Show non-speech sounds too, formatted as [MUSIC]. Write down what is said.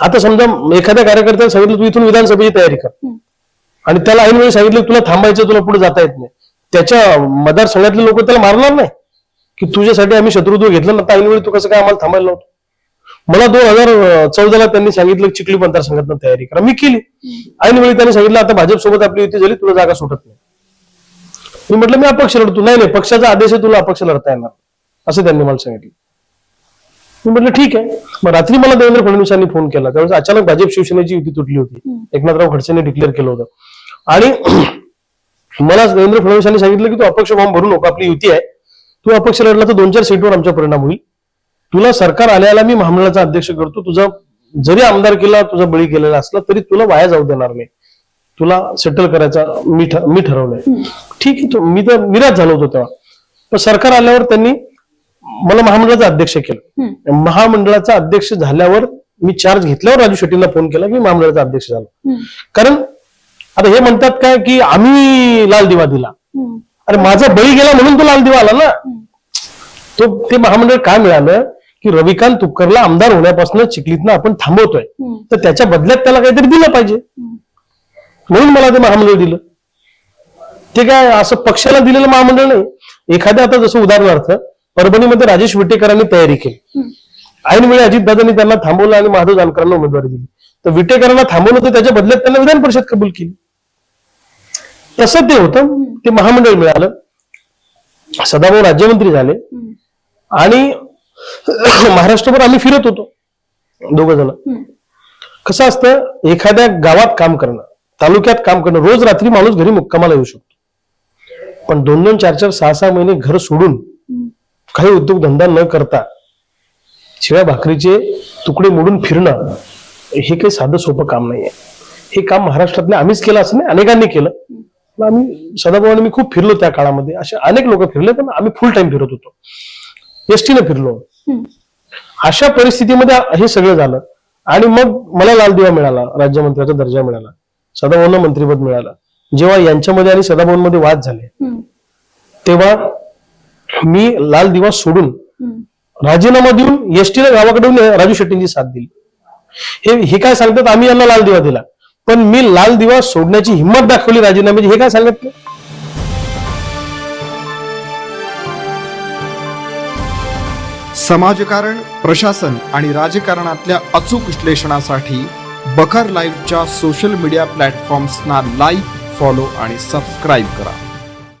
आता समजा एखाद्या कार्यकर्त्याला सांगितलं तू इथून विधानसभेची तयारी कर. आणि त्याला ऐन वेळी सांगितलं तुला थांबायचं तुला पुढे जाता येत नाही. त्याच्या मतदारसंघातले लोक त्याला मारणार नाही. की तुझ्यासाठी आम्ही शत्रुत्व घेतलं ना ऐनवेळी तू कसं काय आम्हाला थांबायला नव्हतं मला दोन हजार चौदाला त्यांनी सांगितलं चिखली मतदारसंघात तयारी करा. मी केली. ऐनवेळी त्यांनी सांगितलं आता भाजप सोबत आपली युती झाली तुला जागा सुटत नाही. मी म्हटलं मी अपक्ष लढतो. नाही नाही पक्षाचा आदेश आहे तुला अपक्ष लढता येणार. असं त्यांनी मला सांगितलं. मी म्हटलं ठीक आहे. मग रात्री मला देवेंद्र फडणवीसांनी फोन केला. त्यावेळेस अचानक भाजप शिवसेनेची युती तुटली होती. एकनाथराव खडसेने डिक्लेअर केलं होतं. आणि [CLEARS THROAT] मला देवेंद्र फडणवीसांनी सांगितलं की तू अपक्ष फॉर्म भरू नको. आपली युती आहे. तू अपक्ष लढला तर दोन चार सीटवर आमचा परिणाम होईल. तुला सरकार आल्याला मी महामंडळाचा अध्यक्ष करतो. तुझा जरी आमदार केला तुझा बळी केलेला असला तरी तुला वाया जाऊ देणार नाही. तुला सेटल करायचा मी ठरवलंय. ठीक आहे. तो- मी तर निराश झालो होतो तेव्हा. पण सरकार आल्यावर त्यांनी मला महामंडळाचा अध्यक्ष केलं. महामंडळाचा अध्यक्ष झाल्यावर मी चार्ज घेतल्यावर राजू शेट्टींना फोन केला की महामंडळाचा अध्यक्ष झालो. कारण आता हे म्हणतात काय की आम्ही लाल दिवा दिला. अरे माझा बळी गेला म्हणून तो लाल दिवा आला ना. तो ते महामंडळ काय मिळालं की रविकांत तुपकरला आमदार होण्यापासून चिखलीतनं आपण थांबवतोय. तर त्याच्या बदल्यात त्याला काहीतरी दिलं पाहिजे. म्हणून मला ते महामंडळ दिलं. ते काय असं पक्षाला दिलेलं महामंडळ नाही. एखाद्या आता जसं उदाहरणार्थ परभणीमध्ये राजेश विटेकरांनी तयारी केली. ऐनवेळी अजितदादांनी त्यांना थांबवलं आणि माधव जानकरांना उमेदवारी दिली. तर विटेकरांना थांबवलं तर त्याच्या बदल्यात त्यांना विधान परिषद कबूल केली. तसं ते होतं. ते महामंडळ मिळालं. सदाभाऊ राज्यमंत्री झाले. आणि [COUGHS] महाराष्ट्रभर आम्ही फिरत होतो. दोघ जण. कसं असतं? एखाद्या गावात काम करणं तालुक्यात काम करणं रोज रात्री माणूस घरी मुक्कामाला येऊ शकतो. पण दोन दोन चार चार सहा सहा महिने घर सोडून. काही उद्योगधंदा न करता शिवाय भाकरीचे तुकडे मोडून फिरणं हे काही साधं सोपं काम नाहीये. हे काम महाराष्ट्रातल्या आम्हीच केलं असं नाही अनेकांनी केलं. आम्ही सदाभावाने मी खूप फिरलो त्या काळामध्ये. असे अनेक लोक फिरले पण आम्ही फुल टाइम फिरत होतो. एसटीने फिरलो. अशा परिस्थितीमध्ये हे सगळं झालं. आणि मग मला लाल दिवा मिळाला राज्यमंत्र्याचा दर्जा मिळाला सदाभाऊंना मंत्रीपद मिळालं. जेव्हा यांच्यामध्ये आणि सदाभाऊंमध्ये वाद झाले. तेव्हा मी लाल दिवा सोडून. राजीनामा देऊन एसटीला गावाकडे येऊन राजू शेट्टींची साथ दिली. हे हे काय सांगतात? आम्ही यांना लाल दिवा दिला. पण मी लाल दिवा सोडण्याची हिंमत दाखवली राजीनाम्याची. हे काय सांगत समाजकारण प्रशासन आणि राजकारणातल्या अचूक विश्लेषणासाठी बखर लाईव्हच्या सोशल मीडिया प्लॅटफॉर्म्सना लाईक फॉलो आणि सबस्क्राईब करा.